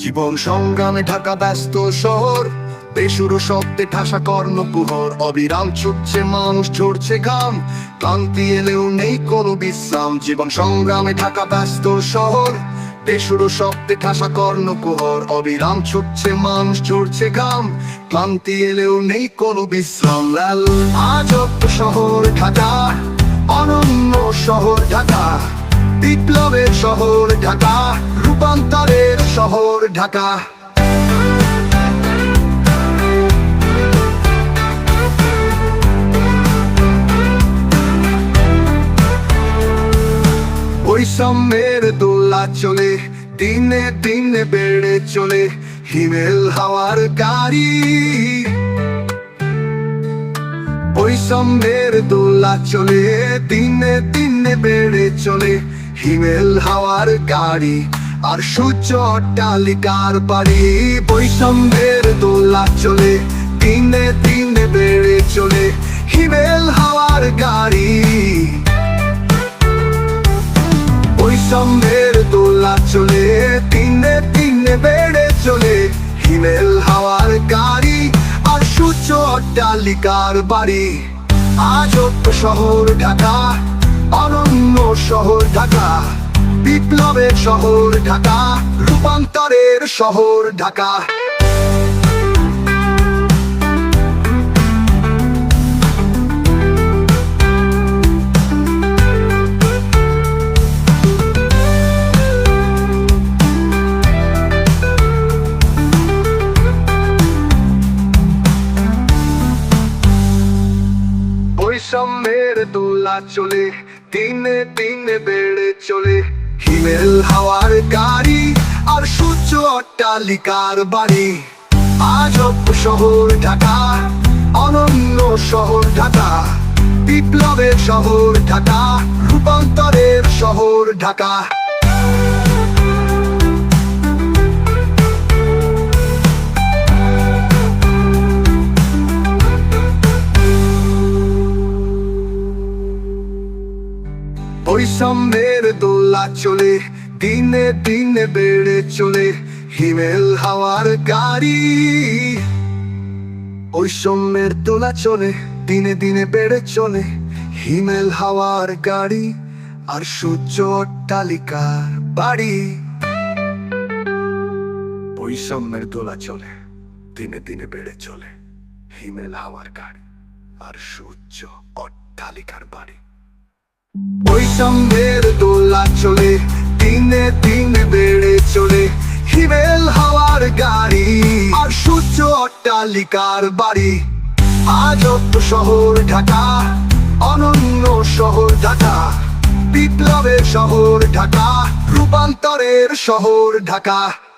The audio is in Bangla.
জীবন সংগ্রামে ঢাকা ব্যস্ত শহর। বেসুরো শব্দে ঠাসা কর্ণকুহর অবিরাম ছুটছে মানুষ, ঝরছে ঘাম। ক্লান্তি এলেও নেই কোনো বিশ্রাম। জীবন সংগ্রামে ঢাকা ব্যস্ত শহর। ঠাসা অবিরাম ছুটছে মানুষ, ঝরছে ঘাম। ক্লান্তি এলেও নেই কোনো বিশ্রাম। লাল, আজব শহর ঢাকা। অনন্য শহর ঢাকা। বিপ্লবের শহর ঢাকা। শহর, ঢাকা। বৈষম্যের দোলা চলে, দিনে দিনে বেড়ে চলে, হিমেল হাওয়ার গাড়ি। বৈষম্যের দোলা চলে, দিনে দিনে বেড়ে চলে, হিমেল হাওয়ার গাড়ি। আর সূর্য অট্টালিকার বাড়ি, বৈষম্যের দোলা চলে, দিনে দিনে বেড়ে চলে, হিমেল হাওয়ার গাড়ি। বৈষম্যের দোলা চলে, দিনে দিনে বেড়ে চলে, হিমেল হাওয়ার গাড়ি আর সূর্য অট্টালিকার বাড়ি। আজব শহর ঢাকা, অনন্য শহর ঢাকা। বিপ্লবের শহর ঢাকা রূপান্তরের শহর ঢাকা। বৈষম্যের দোলা চলে দিনে দিনে বেড়ে চলে। হিমেল হাওয়ার গাড়ি আর সূর্য অট্টালিকার বাড়ি। আজব শহর ঢাকা, অনন্য শহর ঢাকা। বিপ্লবের শহর ঢাকা, রূপান্তরের শহর ঢাকা। বৈষম্যের দোলা চলে, দিনে দিনে বেড়ে চলে, হিমেল হাওয়ার গাড়ি। ওই বৈষম্যের দোলা চলে, দিনে দিনে বেড়ে চলে, হিমেল হাওয়ার গাড়ি আর সূর্য অট্টালিকার বাড়ি। বৈষম্যের দোলা চলে, দিনে দিনে বেড়ে চলে, হিমেল হাওয়ার গাড়ি আর সূর্য অট্টালিকার বাড়ি। বৈষম্যের দোলা চলে, দিনে দিনে বেড়ে চলে। হিমেল হাওয়ার গাড়ি আর সূর্য অট্টালিকার বাড়ি। আজব শহর ঢাকা, অনন্য শহর ঢাকা। বিপ্লবের শহর ঢাকা, রূপান্তরের শহর ঢাকা।